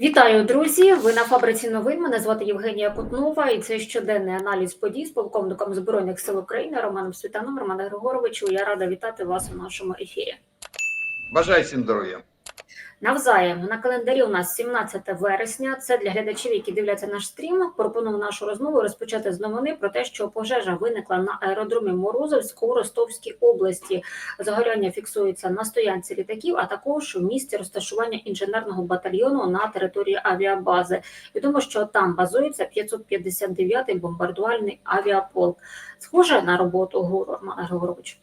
Вітаю, друзі! Ви на фабриці новин. Мене звати Євгенія Кутнова, і це щоденний аналіз подій з полковником збройних сил України Романом Світаном Романом Григоровичу. Я рада вітати вас у нашому ефірі. Бажаю всім здоров'я. Навзаєм на календарі у нас 17 вересня. Це для глядачів, які дивляться наш стрім. Пропоную нашу розмову розпочати з новини про те, що пожежа виникла на аеродромі Морозовську у Ростовській області. Загоряння фіксується на стоянці літаків, а також в місці розташування інженерного батальйону на території авіабази. Відомо, що там базується 559-й бомбардувальний авіаполк. Схоже на роботу ГУРу Романа Григоровича.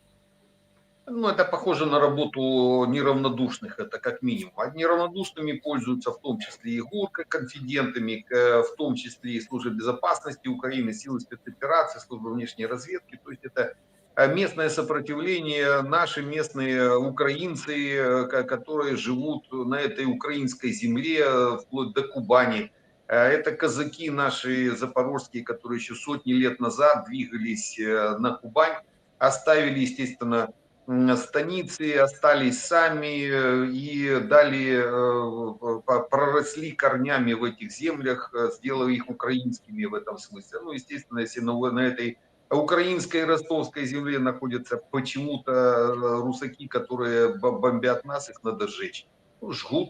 Ну, это похоже на работу неравнодушных, это как минимум. А неравнодушными пользуются в том числе и ГУР, как конфидентами, к- в том числе и Служба безопасности Украины, силы спецопераций, служба внешней разведки. То есть это э, местное сопротивление, наши местные украинцы, э, ко- которые живут на этой украинской земле, э, вплоть до Кубани. Э, Это казаки наши запорожские, которые еще сотни лет назад двигались э, на Кубань, оставили, естественно, станицы, остались сами э, и далее э, проросли корнями в этих землях, э, сделав их украинскими в этом смысле. Ну, естественно, если на, на этой украинской ростовской земле находятся почему-то русаки, которые бо- бомбят нас, их надо сжечь. Ну, жгут.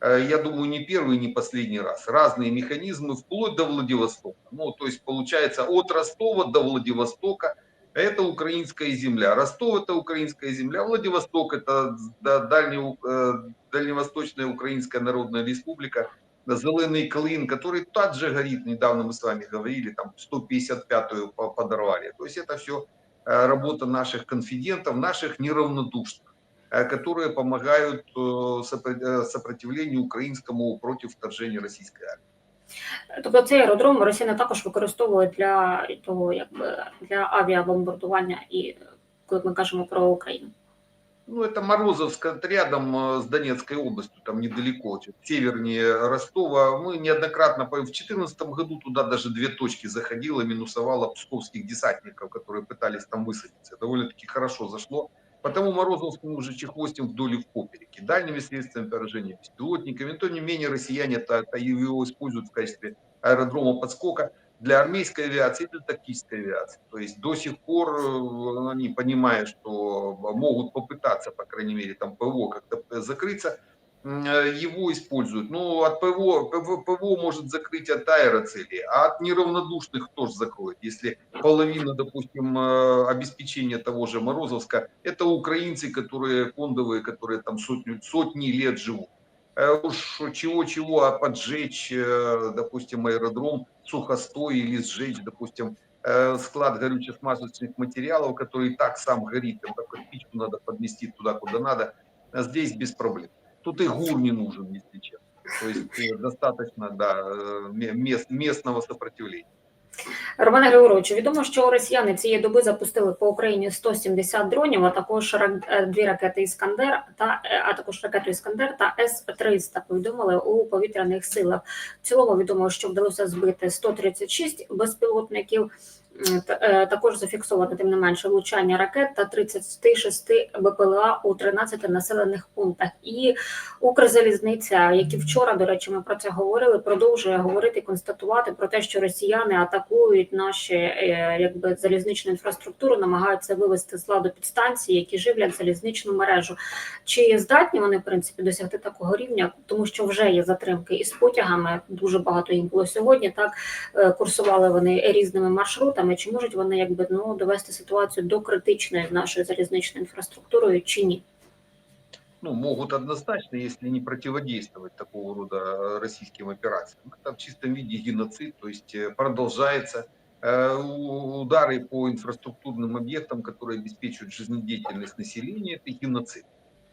Я думаю, не первый, не последний раз. Разные механизмы, вплоть до Владивостока. Ну, то есть, получается, от Ростова до Владивостока это украинская земля. Ростов это украинская земля, Владивосток это э, Дальневосточная Украинская Народная Республика, Зеленый Клин, который также горит, недавно мы с вами говорили, там 155-ю по- подорвали. То есть это все работа наших конфидентов, наших неравнодушных, э, которые помогают э, сопро- э, сопротивлению украинскому против вторжения российской армии. Тобто цей аеродром Росія також використовує для того, якби для авіабомбардування, і коли ми кажемо про Україну. Ну, это Морозовск, это рядом э, с Донецкой областью, там недалеко, чуть севернее Ростова. Мы неоднократно, по- в 2014 году туда даже две точки заходило, минусовало псковских десантников, которые пытались там высадиться. Довольно-таки хорошо зашло. Потому Морозовск мы уже чехвостим вдоль и в попереке. Дальними средствами поражения, беспилотниками. Но, тем не менее, россияне его используют в качестве аэродрома подскока для армейской авиации и для тактической авиации. То есть до сих пор э, они, понимая, что могут попытаться, по крайней мере, там ПВО как-то закрыться, его используют. Ну, от ПВО, ПВО, может закрыть от аэроцелей, а от неравнодушных тоже закроет. Если половина, допустим, э, обеспечения того же Морозовска, это украинцы, которые фондовые, которые там сотни, сотни лет живут. Э, Уж чего-чего, а поджечь, э, допустим, аэродром, сухостой или сжечь, допустим, э, склад горюче-смазочных материалов, который и так сам горит, там только спичку надо поднести туда, куда надо, здесь без проблем. Тут и ГУР не нужен, если честно. То есть э, достаточно да, э, мест- местного сопротивления. Романе Григоровичу, відомо, що росіяни цієї доби запустили по Україні 170 дронів, а також е, дві ракети Іскандер та а також ракету Іскандер та С-300 повідомили у повітряних силах. В цілому відомо, що вдалося збити 136 безпілотників. Та- е, Також зафіксовано тим не менше влучання ракет та 36 БПЛА у 13 населених пунктах. І Укрзалізниця, які вчора, до речі, ми про це говорили, продовжує говорити, констатувати про те, що росіяни атакують наші е, якби залізничну інфраструктуру, намагаються вивести з ладу підстанції, які живлять залізничну мережу. Чи здатні вони в принципі досягти такого рівня, тому що вже є затримки із потягами. Дуже багато їх було сьогодні. Так е, курсували вони різними маршрутами. Чи можуть вони якби ну довести ситуацію до критичної з нашою залізничною інфраструктурою, чи ні? ну, могут однозначно, если не противодействовать такого рода э, российским операциям. Это в чистом виде геноцид, то есть э, продолжается э, у- удары по инфраструктурным объектам, которые обеспечивают жизнедеятельность населения, это геноцид.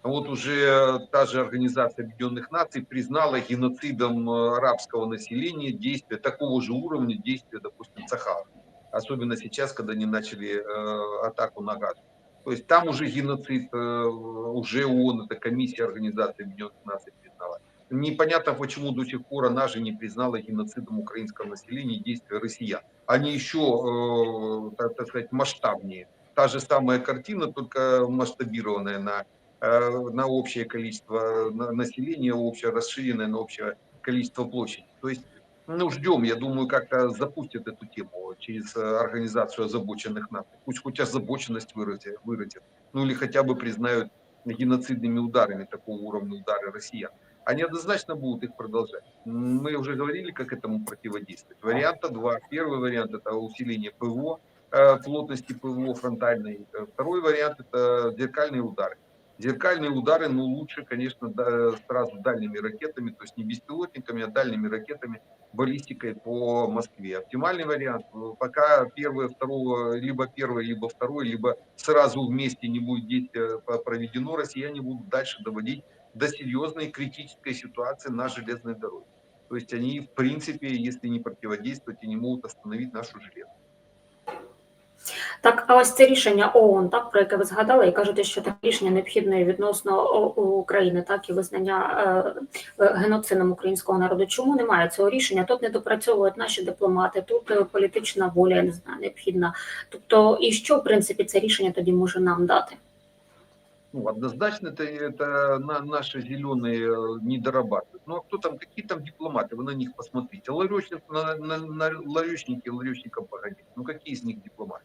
А Вот уже та же Организация Объединенных Наций признала геноцидом э, арабского населения действия такого же уровня действия, допустим, Сахара. Особенно сейчас, когда они начали э, атаку на Газу. То есть там уже геноцид, э, уже ООН, это комиссия Организации Объединенных Наций признала. Непонятно, почему до сих пор она же не признала геноцидом украинского населения действия россиян. Они еще, э, так, так сказать, масштабнее. Та же самая картина, только масштабированная на, э, на общее количество на- населения, общее расширенное на общее количество площади. То есть, ну, ждем, я думаю, как-то запустят эту тему через э, Организацию озабоченных наций. Пусть хоть озабоченность выразят, выразят. ну или хотя бы признают геноцидными ударами такого уровня удары россиян. Они однозначно будут их продолжать. Мы уже говорили, как этому противодействовать. Варианта два. Первый вариант – это усиление ПВО, э, плотности ПВО фронтальной. Э, Второй вариант – это зеркальные удары. Зеркальные удары, ну, лучше, конечно, да, сразу дальними ракетами, то есть не беспилотниками, а дальними ракетами, баллистикой по Москве. Оптимальный вариант, э, пока первое, второго, либо первое, либо второе, либо сразу вместе не будет действия по- проведено, россияне будут дальше доводить до серьезной критической ситуации на железной дороге. То есть они, в принципе, если не противодействовать, они могут остановить нашу железную. Так, а ось це рішення ООН, так про яке ви згадали, і кажете, що таке рішення необхідне відносно О- України, так і визнання е, е, геноцидом українського народу. Чому немає цього рішення? Тут не допрацьовують наші дипломати, тут е, політична воля, я не знаю, необхідна. Тобто, і що в принципі це рішення тоді може нам дати? Ну, однозначно это, это на, наши зеленые э, не дорабатывают. Ну, а кто там, какие там дипломаты, вы на них посмотрите. Ларечник, на, на, на ларечники, ларечникам погодить. Ну, какие из них дипломаты?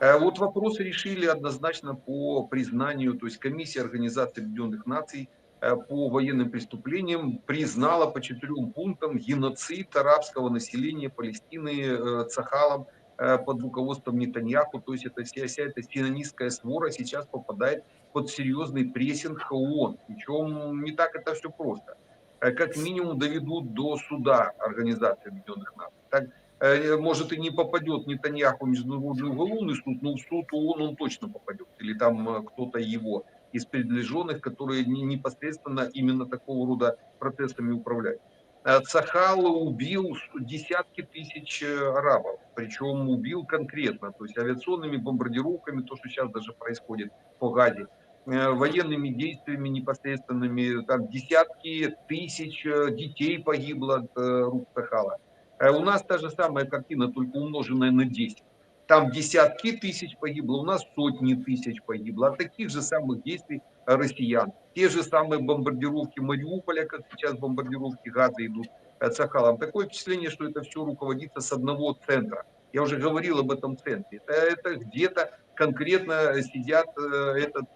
Э, Вот вопросы решили однозначно по признанию, то есть комиссия Организации Объединенных Наций э, по военным преступлениям признала по четырем пунктам геноцид арабского населения Палестины э, Цахалом под руководством Нетаньяху. То есть это вся, вся эта сионистская свора сейчас попадает под серьезный прессинг ООН. Причем не так это все просто. Как минимум доведут до суда Организации Объединенных Наций. Может и не попадет Нетаньяху в Международный уголовный суд, но в суд ООН он точно попадет. Или там э, кто-то его из приближенных, которые не- непосредственно именно такого рода процессами управляют. Э, Цахал убил десятки тысяч э, арабов, причем убил конкретно, то есть авиационными бомбардировками, то, что сейчас даже происходит по Газе, э, военными действиями непосредственными, там десятки тысяч э, детей погибло от э, рук Цахала. Э, У нас та же самая картина, только умноженная на 10. Там десятки тысяч погибло, у нас сотни тысяч погибло от таких же самых действий россиян. Те же самые бомбардировки Мариуполя, как сейчас бомбардировки Газа идут э, Цахалом. Такое впечатление, что это все руководится с одного центра. Я уже говорил об этом центре. Это, это где-то конкретно сидят э, этот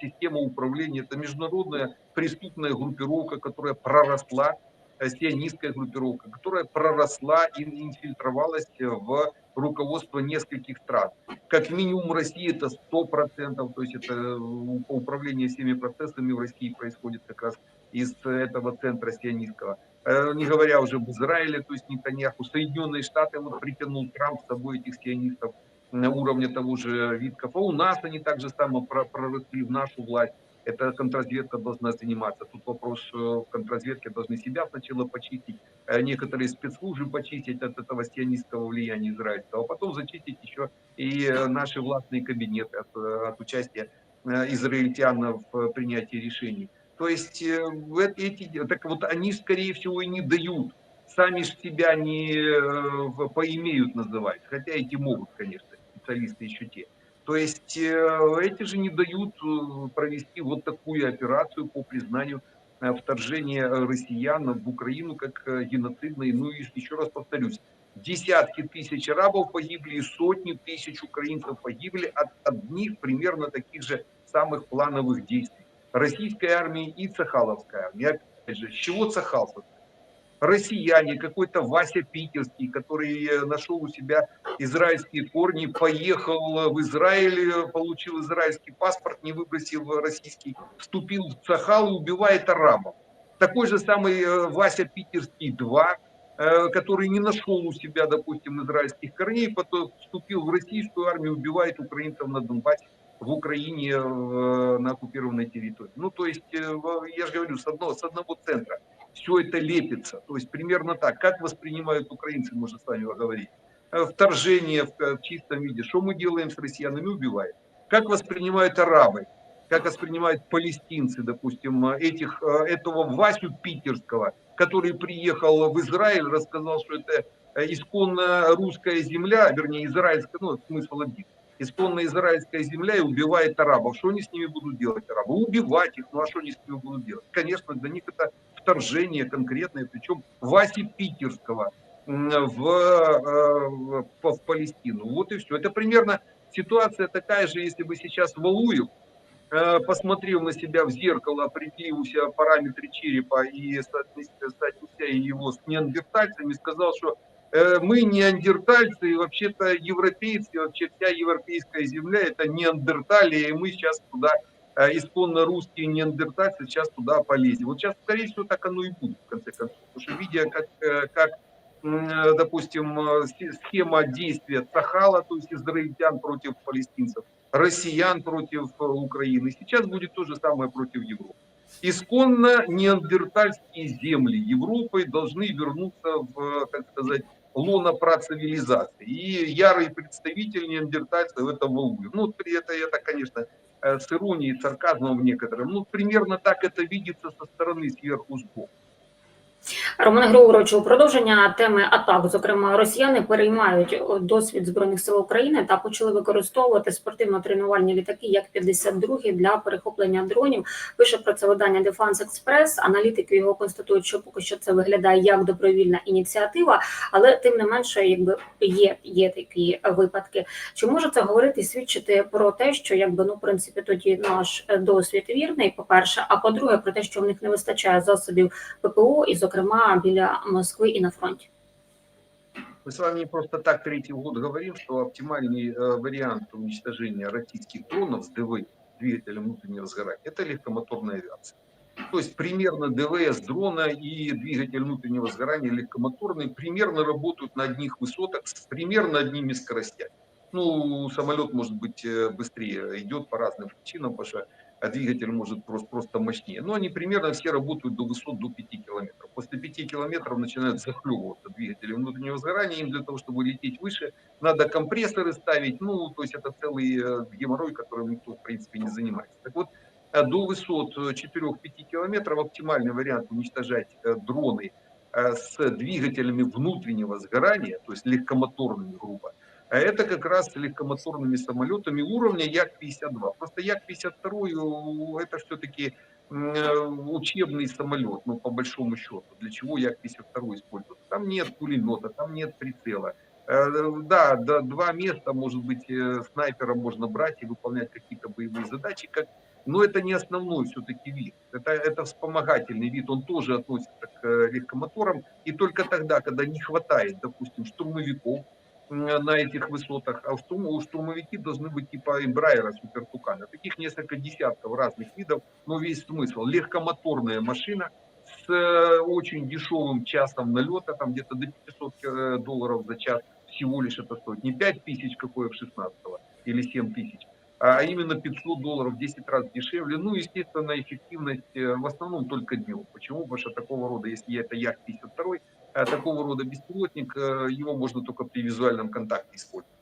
система управления. Это международная преступная группировка, которая проросла, сионистская группировка, которая проросла и инфильтровалась в руководство нескольких стран. Как минимум России это 100%, то есть это э, управление всеми процессами в России происходит как раз из этого центра сионистского. Э, Не говоря уже об Израиле, то есть Нетаньяху, Соединенные Штаты, вот притянул Трамп с собой этих сионистов на уровне того же Витков. А у нас они также само про- проросли в нашу власть. Это контрразведка должна заниматься. Тут вопрос э, в контрразведке должны себя сначала почистить, э, некоторые спецслужбы почистить от этого сионистского влияния израильского, а потом зачистить еще и э, наши властные кабинеты от, от участия израильтян в принятии решений. То есть эти, так вот они, скорее всего, и не дают. Сами себя не поимеют называть, хотя эти могут, конечно, специалисты еще те. То есть э, эти же не дают э, провести вот такую операцию по признанию э, вторжения россиян в Украину как геноцидной. Ну и еще раз повторюсь, десятки тысяч арабов погибли и сотни тысяч украинцев погибли от одних примерно таких же самых плановых действий. Российской армии и Цахаловской армии. Опять же, с чего Цахал? Россияне, какой-то Вася Питерский, который э, нашел у себя израильские корни, поехал в Израиль, э, получил израильский паспорт, не выбросил российский, вступил в Цахал и убивает арабов. Такой же самый э, Вася Питерский 2, э, который не нашел у себя, допустим, израильских корней, потом вступил в российскую армию, убивает украинцев на Донбассе, в Украине, на оккупированной территории. Ну, то есть, я же говорю, с одного, с одного центра все это лепится. То есть, примерно так. Как воспринимают украинцы, можно с вами говорить. Э, Вторжение в, э, в чистом виде. Что мы делаем с россиянами? Убиваем. Как воспринимают арабы? Как воспринимают палестинцы, допустим, э, этих, этого Васю Питерского, который приехал в Израиль, рассказал, что это исконно русская земля, вернее, израильская, ну, смысл один. Исконно израильская земля и убивает арабов. Что они с ними будут делать, арабы? Убивать их, ну а что они с ними будут делать? Конечно, для них это вторжение конкретное, причем Васи Питерского в, э, в, в Палестину. Вот и все. Это примерно ситуация такая же, если бы сейчас Валуев э, посмотрел на себя в зеркало, определил у себя параметры черепа и соотнес- соотнеся его с неандертальцами, сказал, что мы неандертальцы, и вообще-то европейцы, вообще вся европейская земля это неандерталия, и мы сейчас туда, э, исконно русские неандертальцы, сейчас туда полезем. Вот сейчас, скорее всего, так оно и будет, в конце концов. Потому что видя, как, э, как э, допустим, э, схе- схема действия Цахала, то есть израильтян против палестинцев, россиян против э, Украины. Сейчас будет то же самое против Европы. Исконно неандертальские земли Европы должны вернуться в, так сказать, лона процивилизации. И ярый представитель неандертальцев это Валуев. Ну, это, это, конечно, э, с иронией, сарказмом в некотором. Ну, примерно так это видится со стороны сверху сбоку. Роман Григорович, у продовження теми атак, зокрема, росіяни переймають досвід збройних сил України та почали використовувати спортивно-тренувальні літаки як 52 для перехоплення дронів. Пише про це видання Defense Express. Аналітики його констатують, що поки що це виглядає як добровільна ініціатива, але тим не менше, якби є, є такі випадки. Чи може це говорити і свідчити про те, що якби ну в принципі тоді наш е, досвід вірний, по перше, а по-друге, про те, що в них не вистачає засобів ППО, і зокрема біля Москви і на фронті. Мы с вами не просто так третий год говорим, что оптимальный э, вариант уничтожения российских дронов с ДВ, двигателем внутреннего сгорания, это легкомоторная авиация. То есть примерно ДВС дрона и двигатель внутреннего сгорания легкомоторный примерно работают на одних высотах с примерно одними скоростями. Ну, самолет может быть э, быстрее идет по разным причинам, потому что а двигатель может просто, просто мощнее. Но они примерно все работают до высот до 5 километров. После 5 километров начинают захлебываться двигатели внутреннего сгорания. Им для того, чтобы лететь выше, надо компрессоры ставить. Ну, то есть это целый э, геморрой, которым никто, в принципе, не занимается. Так вот, э, до высот э, 4-5 километров оптимальный вариант уничтожать э, дроны э, с двигателями внутреннего сгорания, то есть легкомоторными, грубо, а это как раз с легкомоторными самолетами уровня Як-52. Просто Як-52 э, это все-таки учебный самолет, ну, по большому счету. Для чего Як-52 используется? Там нет пулемета, там нет прицела. Э, Да, да, два места, может быть, э, снайпером можно брать и выполнять какие-то боевые задачи, как но это не основной все-таки вид. Это, это вспомогательный вид, он тоже относится к э, легкомоторам. И только тогда, когда не хватает, допустим, штурмовиков на этих высотах, а у штурм- у штурмовики должны быть типа Эмбрайера, Супертукана. Таких несколько десятков разных видов, но весь смысл. Легкомоторная машина с э, очень дешевым часом налета, там где-то до 500 э, долларов за час всего лишь это стоит. Не 5 тысяч, какое в 16 или 7 тысяч, а именно 500 долларов, в 10 раз дешевле. Ну, естественно, эффективность э, в основном только днем. Почему? Потому что такого рода, если это Як-52, а такого рода беспилотник, э, его можно только при визуальном контакте использовать.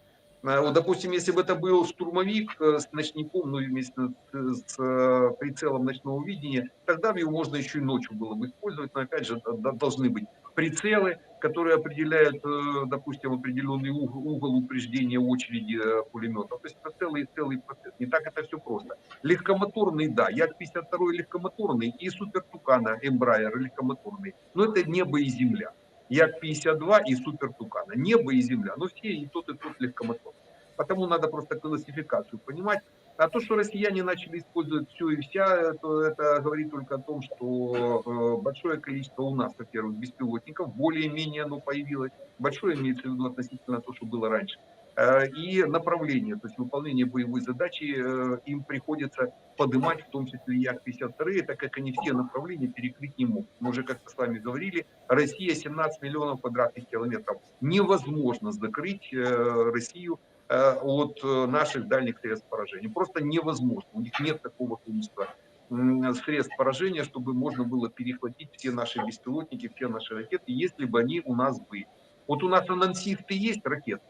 А Вот, допустим, если бы это был штурмовик э, с ночником, ну, вместе с, с, э, прицелом ночного видения, тогда его можно еще и ночью было бы использовать, но опять же должны быть прицелы, которые определяют, э, допустим, определенный угол, угол упреждения очереди э, пулемета. То есть это целый, целый процесс. Не так это все просто. Легкомоторный, да, Як-52 легкомоторный и Супер Тукана, Эмбрайер легкомоторный. Но это небо и земля. Як-52 и Супер Тукана. Небо и земля. Но все и тот, и тот легкомотор. Потому надо просто классификацию понимать. А то, что россияне начали использовать все и вся, то это говорит только о том, что э, большое количество у нас, во-первых, беспилотников, более-менее оно появилось. Большое имеется в виду относительно того, что было раньше. Э, И направление, то есть выполнение боевой задачи э, им приходится поднимать, в том числе Як-52, так как они все направления перекрыть не могут. Мы уже как-то с вами говорили, Россия 17 миллионов квадратных километров. Невозможно закрыть э, Россию от наших дальних средств поражения. Просто невозможно. У них нет такого количества средств поражения, чтобы можно было перехватить все наши беспилотники, все наши ракеты, если бы они у нас были. Вот у нас анонсисты есть ракеты.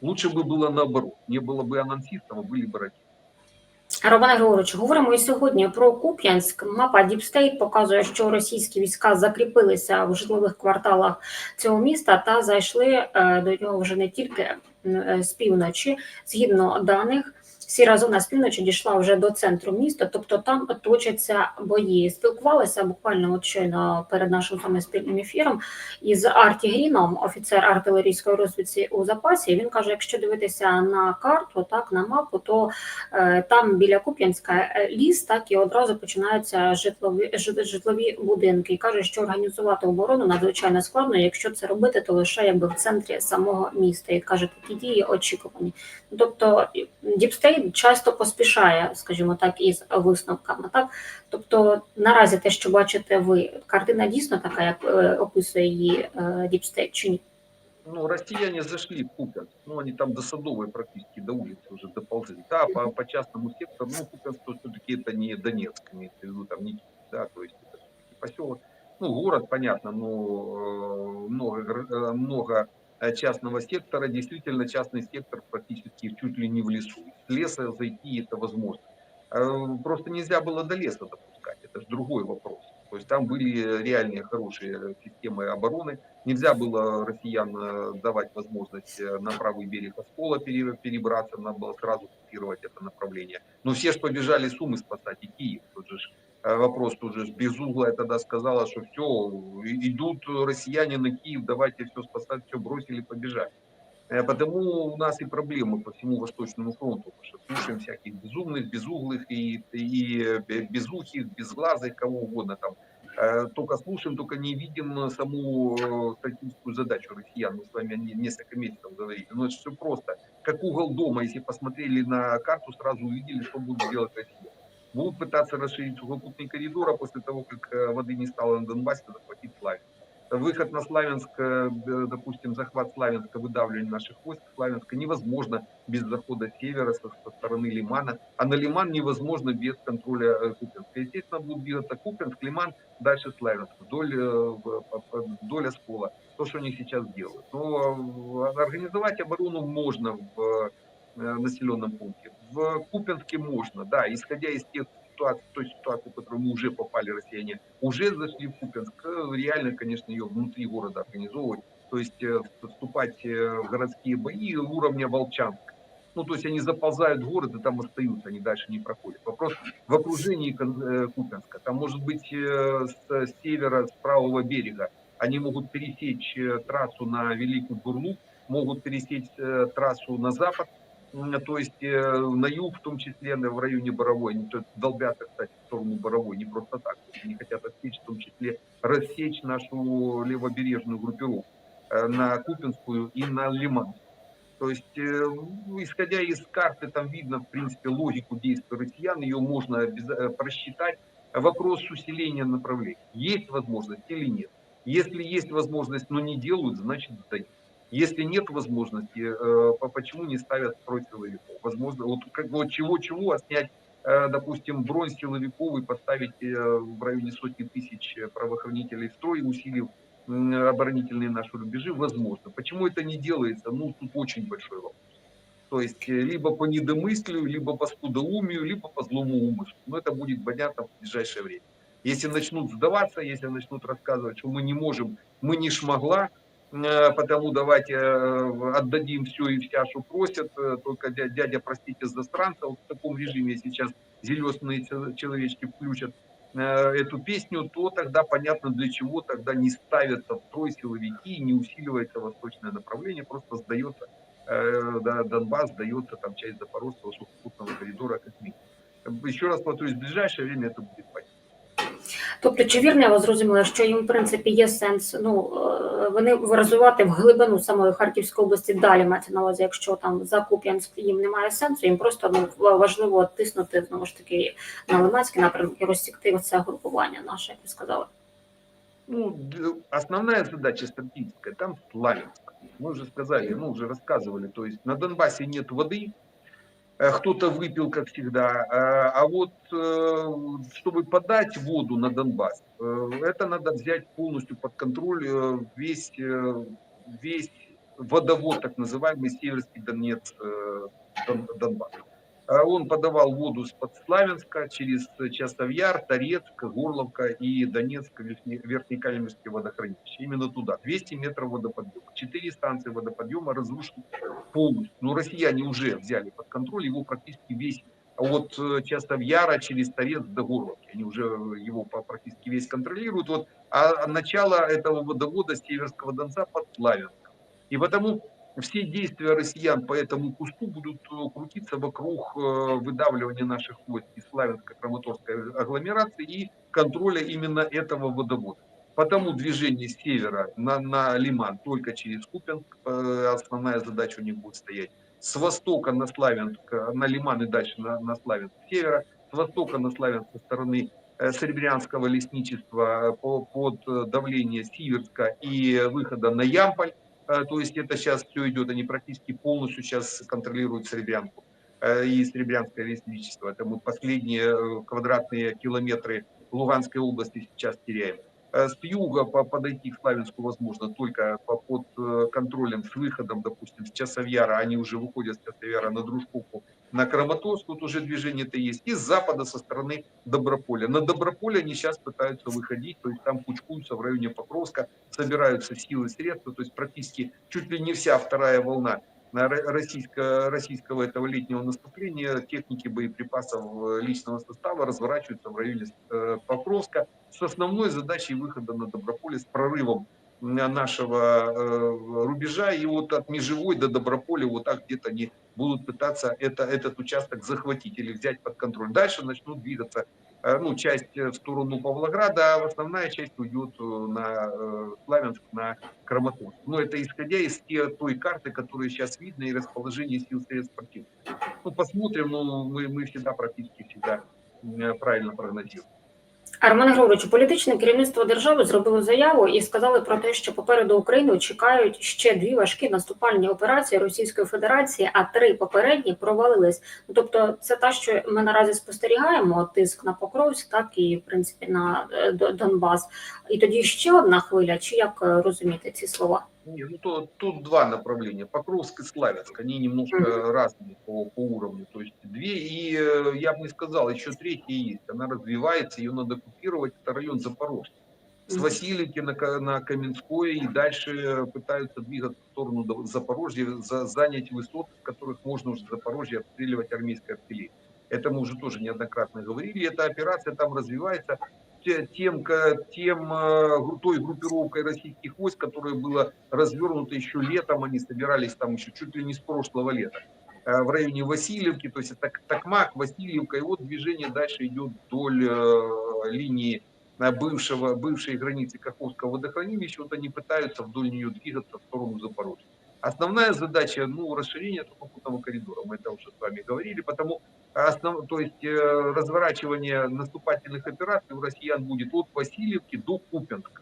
Лучше бы было наоборот. Не было бы анонсистов, а были бы ракеты. Романе Григоровичу, говоримо і сьогодні про Куп'янськ. Мапа Діпстейт показує, що російські війська закріпилися в житлових кварталах цього міста та зайшли е, до нього вже не тільки е, з півночі. Згідно даних, сіра зона з півночі дійшла вже до центру міста, тобто там точаться бої. Спілкувалися буквально от щойно перед нашим вами спільним ефіром із Арті Гріном, офіцер артилерійської розвідці у запасі. Він каже: якщо дивитися на карту, так на мапу, то е, там біля Куп'янська е, ліс, так і одразу починаються житлові житлові будинки. І каже, що організувати оборону надзвичайно складно. Якщо це робити, то лише якби в центрі самого міста. І каже, такі дії очікувані. Тобто Діпстейт часто поспішає, скажімо так, із висновками. Так, тобто наразі те, що бачите ви, картина дійсно така, як е, описує її Діпстейт, чи ні? Ну, россияне зашли в Купянск, ну, они там до Садовой практически, до улицы уже доползли. Да, по, по частному сектору, ну, Купянск все-таки это не Донецк, имеется в виду, там не Киев, да, то есть это всё-таки поселок. Ну, город, понятно, но э, много, гр- э, много э, частного сектора, действительно частный сектор практически чуть ли не в лесу. С леса зайти это возможно. Э, Просто нельзя было до леса допускать, это же другой вопрос. То есть там были реальные хорошие системы обороны, Нельзя было россиян э, давать возможность э, на правый берег Оскола пере- перебраться, надо было сразу купировать это направление. Но все же побежали Сумы спасать и Киев. Э, вопрос тут же ж Безуглая тогда сказала, что все, идут россияне на Киев, давайте все спасать, все бросили, побежали. Э, Потому у нас и проблемы по всему Восточному фронту, потому что слушаем всяких безумных, безуглых и, и бе- безухих, безглазых, кого угодно там. Э, Только слушаем, только не видим саму э, стратегическую задачу россиян. Мы с вами не- несколько месяцев говорили. Но это все просто. Как угол дома, если посмотрели на карту, сразу увидели, что будет делать Россия. Будут пытаться расширить сухопутный коридор, а после того, как э, воды не стало на Донбассе, захватить Славянск. Выход на Славянск, э, допустим, захват Славянска, выдавливание наших войск Славянска невозможно без захода севера, со, со стороны Лимана. А на Лиман невозможно без контроля э, Купенска. Естественно, будут двигаться Купенск, Лиман, дальше Славянск, вдоль, вдоль Оскола. То, что они сейчас делают. Но организовать оборону можно в населенном пункте. В Купенске можно, да, исходя из тех ситуаций, той ситуации, в которую мы уже попали, россияне, уже зашли в Купенск. Э, Реально, конечно, ее внутри города организовывать. То есть э, вступать э, в городские бои уровня Волчанска. Ну, то есть они заползают в город и там остаются, они дальше не проходят. Вопрос в окружении э, Купенска. Там может быть э, с севера, с правого берега. Они могут пересечь э, трассу на Великий Бурлук, могут пересечь э, трассу на запад, то есть э, на юг, в том числе в районе Боровой. Они долбятся, кстати, в сторону Боровой, не просто так. Они хотят отсечь, в том числе рассечь нашу левобережную группировку э, на Купинскую и на Лиман. То есть, э, исходя из карты, там видно, в принципе, логику действий россиян, ее можно э, просчитать. Вопрос усиления направлений. Есть возможность или нет? Если есть возможность, но не делают, значит сдают. Если нет возможности, э, по- почему не ставят строй силовиков? Возможно, вот как вот чего-чего, а снять, э, допустим, бронь силовиков и поставить э, в районе сотни тысяч правоохранителей в строй, усилив оборонительные наши рубежи, возможно. Почему это не делается? Ну, тут очень большой вопрос. То есть, либо по недомыслию, либо по скудоумию, либо по злому умыслу. Но это будет понятно в ближайшее время. Если начнут сдаваться, если начнут рассказывать, что мы не можем, мы не шмогла, потому давайте э, отдадим все и вся, что просят, э, только дядя, простите, за странца, вот в таком режиме сейчас зелесные чел- человечки включат э, эту песню, то тогда понятно, для чего тогда не ставятся в строй силовики, не усиливается восточное направление, просто сдается э, да, Донбасс, сдается там часть Запорожского сухопутного коридора как минимум. Еще раз повторюсь, в ближайшее время это будет понятно. Тобто, чи вірно я вас зрозуміла, що їм в принципі є сенс ну е, вони розвивати в глибину самої Харківської області далі мається на увазі, якщо там за Куп'янськ їм немає сенсу, їм просто ну важливо тиснути знову ж таки на Лиманський напрямок і розсікти це групування наше, як ви сказали. Ну, д- основная задача стратегическая, там Славянск. Мы уже сказали, ну, уже рассказывали, то есть на Донбассе нет воды, э, Кто-то выпил, как всегда, а а вот э, чтобы подать воду на Донбасс, э, это надо взять полностью под контроль э, весь, э, весь водовод, так называемый Северский Донец, э, Дон- Донбасс. Э, Он подавал воду с-под Славянска через Часовьяр, Торецк, Горловка и Донецк, Верхне- Верхнекальмерские водохранилища. Именно туда. 200 метров водоподъема. Четыре станции водоподъема разрушены полностью. Но россияне уже взяли под контроль его практически весь от э, Часовьяра через Торец до Горловки. Они уже его по- практически весь контролируют. Вот, а начало этого водовода с Северского Донца под Славянском. И потому все действия россиян по этому кусту будут э, крутиться вокруг э, выдавливания наших войск из Славянско-Краматорской агломерации и контроля именно этого водовода. Потому движение с севера на, на Лиман только через Купенск, э, основная задача у них будет стоять. С востока на Славянск, на Лиман и дальше на, на Славянск с севера, с востока на Славянск со стороны Серебрянского лесничества по, под давление Сиверска и выхода на Ямполь. Э, То есть это сейчас все идет, они практически полностью сейчас контролируют Серебрянку э, и Серебрянское лесничество. Это мы последние э, квадратные километры Луганской области сейчас теряем. Э, С юга по- подойти к Славянску возможно только по- под э, контролем с выходом, допустим, с Часовьяра, они уже выходят с Часовьяра на Дружковку, на Краматорск, тут уже движение-то есть, и с запада со стороны Доброполя. На Доброполе они сейчас пытаются выходить, то есть там кучкуются в районе Покровска, собираются силы, средства, то есть практически чуть ли не вся вторая волна российско- российского этого летнего наступления, техники боеприпасов э, личного состава разворачиваются в районе э, Покровска с основной задачей выхода на Доброполе с прорывом на нашего э, рубежа и вот от Межевой до Доброполя вот так где-то они будут пытаться это, этот участок захватить или взять под контроль. Дальше начнут двигаться ну, часть э, в сторону Павлограда, а основная часть уйдет э, на э, Славянск, на Краматорск. Но это исходя из те, той карты, которая сейчас видно, и расположение сил средств противника. Ну, посмотрим, но мы, мы всегда, практически всегда э, правильно прогнозируем. Роман Григорович, політичне керівництво держави зробило заяву і сказали про те, що попереду Україну чекають ще дві важкі наступальні операції Російської Федерації, а три попередні провалились. Ну, Тобто, це те, що ми наразі спостерігаємо: тиск на Покровськ, так і в принципі на е, Донбас. І тоді ще одна хвиля. Чи як е, розуміти ці слова? Ну то, тут два направления, Покровск и Славянск, они немножко Мгм. разные по, по уровню, то есть две, и э, я бы не сказал, еще третья есть, она развивается, ее надо купировать, это район Запорожья. С. Васильевки на, на Каменской и дальше пытаются двигаться в сторону Запорожья, за, занять высоты, с которых можно уже Запорожье обстреливать армейской артиллерией. Это мы уже тоже неоднократно говорили. Эта операция там развивается тем, тем э, той группировкой российских войск, которая была развернута еще летом, они собирались там еще чуть ли не с прошлого лета. Э, в районе Васильевки, то есть это Токмак, Васильевка, и вот движение дальше идет вдоль э, линии бывшего, бывшей границы Каховского водохранилища, вот они пытаются вдоль нее двигаться в сторону Запорожья. Основная задача, ну, расширение сухопутного коридора, мы это уже с вами говорили, потому основ, то есть э, разворачивание наступательных операций у россиян будет от Васильевки до Купенска,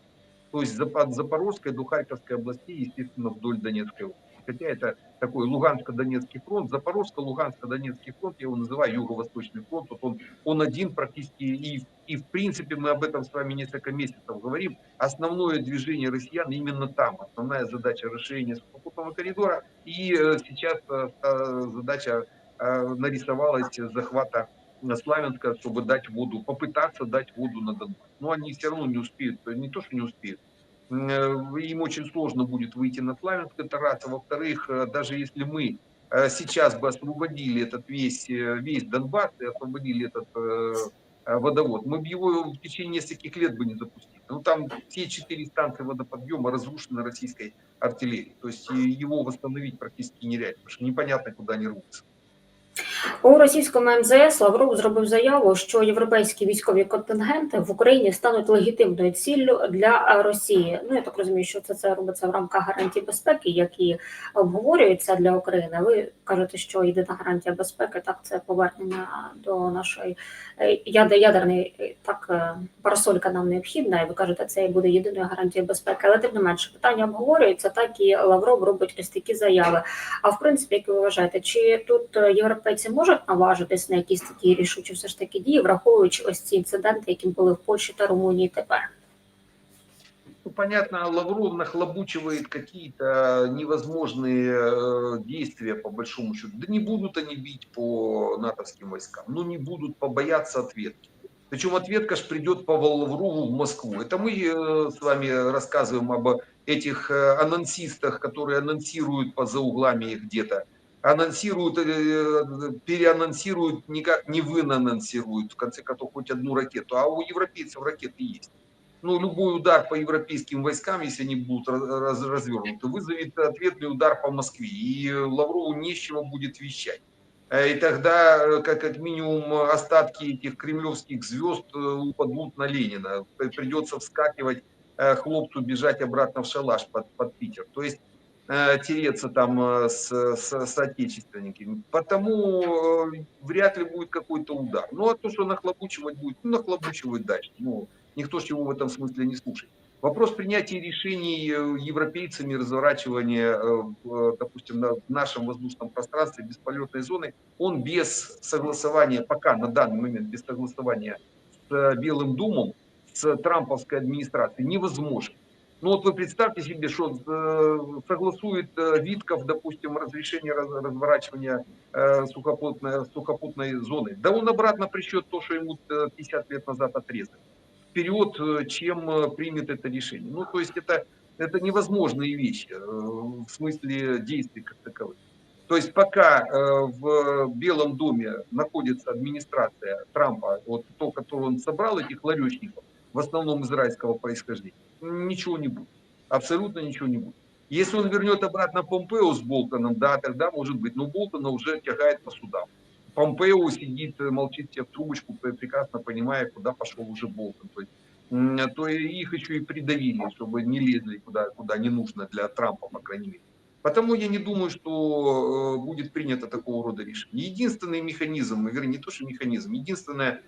то есть от Запорожской до Харьковской областей, естественно, вдоль Донецкой области. Хотя это такой Луганско-Донецкий фронт, Запорожско-Луганско-Донецкий фронт, я его называю Юго-Восточный фронт, вот он, он один практически, и, и в принципе мы об этом с вами несколько месяцев говорим, основное движение россиян именно там, основная задача расширения сухопутного коридора, и э, сейчас э, задача нарисовалась захвата Славянска, чтобы дать воду, попытаться дать воду на Донбасс. Но они все равно не успеют, не то, что не успеют, М, им очень сложно будет выйти на Славянск, это раз. А во-вторых, э, даже если мы э, сейчас бы освободили этот весь, э, весь Донбасс и освободили этот э, э, водовод, мы бы его в течение нескольких лет бы не запустили. Ну, там все четыре станции водоподъема разрушены российской артиллерией. То есть его восстановить практически нереально, потому что непонятно, куда они рвутся. У російському МЗС Лавров зробив заяву, що європейські військові контингенти в Україні стануть легітимною ціллю для Росії. Ну я так розумію, що це, це робиться в рамках гарантій безпеки, які обговорюються для України. Ви кажете, що єдина гарантія безпеки так це повернення до нашої е, ядерної е, так е, парасолька нам необхідна. І ви кажете, це буде єдиною гарантією безпеки. Але тим не менше питання обговорюється, так і Лавров робить ось такі заяви. А в принципі, як ви вважаєте, чи тут е, європейці можуть наважитись на якісь такі рішучі все ж таки дії, враховуючи ось ці інциденти, які були в Польщі та Румунії тепер? Ну, понятно, Лавров нахлобучивает какие-то невозможные э, действия, по большому счету. Да не будут они бить по натовским войскам, ну не будут побояться ответки. Причем ответка ж придет по Лаврову в Москву. Это мы э, с вами рассказываем об этих э, анонсистах, которые анонсируют по за углами их где-то. Анонсируют, э, переанонсируют, никак не вы анонсируют, в конце концов, хоть одну ракету. А у европейцев ракеты есть ну, любой удар по европейским войскам, если они будут раз- раз- развернуты, вызовет ответный удар по Москве. И Лаврову нечего будет вещать. Э, И тогда, э, как, как минимум, остатки этих кремлевских звезд э, упадут на Ленина. Придется вскакивать э, хлопцу, бежать обратно в шалаш под, под Питер. То есть э, тереться там э, с, с соотечественниками. Потому э, вряд ли будет какой-то удар. Ну, а то, что нахлобучивать будет, ну, нахлобучивать дальше. Ну, никто ж его в этом смысле не слушает. Вопрос принятия решений э, европейцами, разворачивания, э, э, допустим, на- нашем воздушном пространстве бесполетной зоны, он без согласования, пока на данный момент без согласования с э, Белым домом, с трамповской администрацией невозможен. Ну вот вы представьте себе, что э, согласует э, Витков, допустим, разрешение раз- разворачивания э, сухопутной, сухопутной зоны. Да он обратно прищет то, что ему э, 50 лет назад отрезали вперед, чем примет это решение. Ну, то есть это, это невозможные вещи в смысле действий как таковых. То есть пока в Белом доме находится администрация Трампа, вот то, которую он собрал, этих ларечников, в основном израильского происхождения, ничего не будет. Абсолютно ничего не будет. Если он вернет обратно Помпео с Болтоном, да, тогда может быть, но Болтона уже тягает по судам. Помпео сидит, э, молчит себе в трубочку, пре- прекрасно понимая, куда пошел уже Болтон. То, есть, то их еще и придавили, чтобы не лезли куда, куда не нужно для Трампа, по крайней мере. Потому я не думаю, что э, будет принято такого рода решение. Единственный механизм, вернее, не то, что механизм, единственная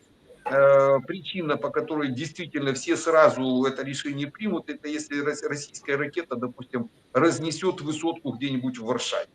причина, по которой действительно все сразу это решение примут, это если рос- российская ракета, допустим, разнесет высотку где-нибудь в Варшаве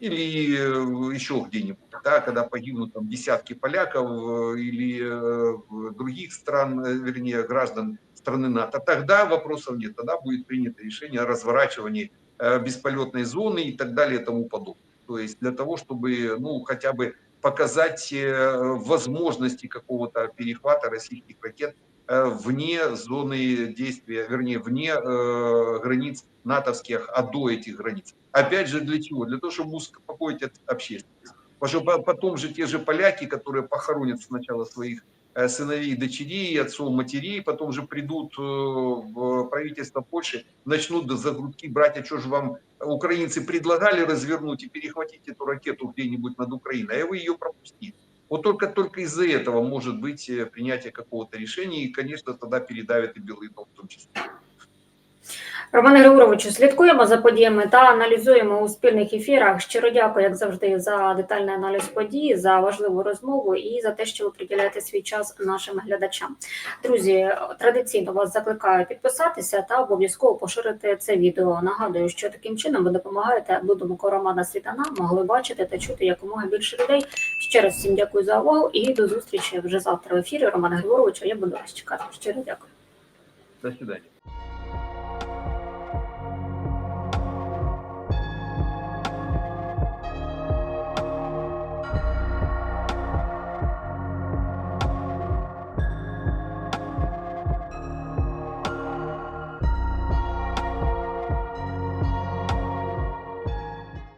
или э, еще где-нибудь, да, когда погибнут там десятки поляков э, или э, других стран, э, вернее, граждан страны НАТО, тогда вопросов нет, тогда будет принято решение о разворачивании э, бесполетной зоны и так далее и тому подобное. То есть для того, чтобы, ну, хотя бы показать э, возможности какого-то перехвата российских ракет э, вне зоны действия, вернее, вне э, границ натовских, а до этих границ. Опять же, для чего? Для того, чтобы успокоить общественность. Потому что по- потом же те же поляки, которые похоронят сначала своих сыновей, дочерей, отцов, матерей, потом же придут э, в правительство Польши, начнут за грудки брать, а что же вам украинцы предлагали развернуть и перехватить эту ракету где-нибудь над Украиной, а вы ее пропустили. Вот только, только из-за этого может быть э, принятие какого-то решения, и, конечно, тогда передавит и Белый дом в том числе. Романе Григоровичу, слідкуємо за подіями та аналізуємо у спільних ефірах. Щиро дякую, як завжди, за детальний аналіз подій, за важливу розмову і за те, що ви приділяєте свій час нашим глядачам. Друзі, традиційно вас закликаю підписатися та обов'язково поширити це відео. Нагадую, що таким чином ви допомагаєте, аби думку Романа Світана могли бачити та чути якомога більше людей. Ще раз всім дякую за увагу і до зустрічі вже завтра в ефірі. Романа Григоровича. Я буду вас чекати. Щиро дякую. До свидания.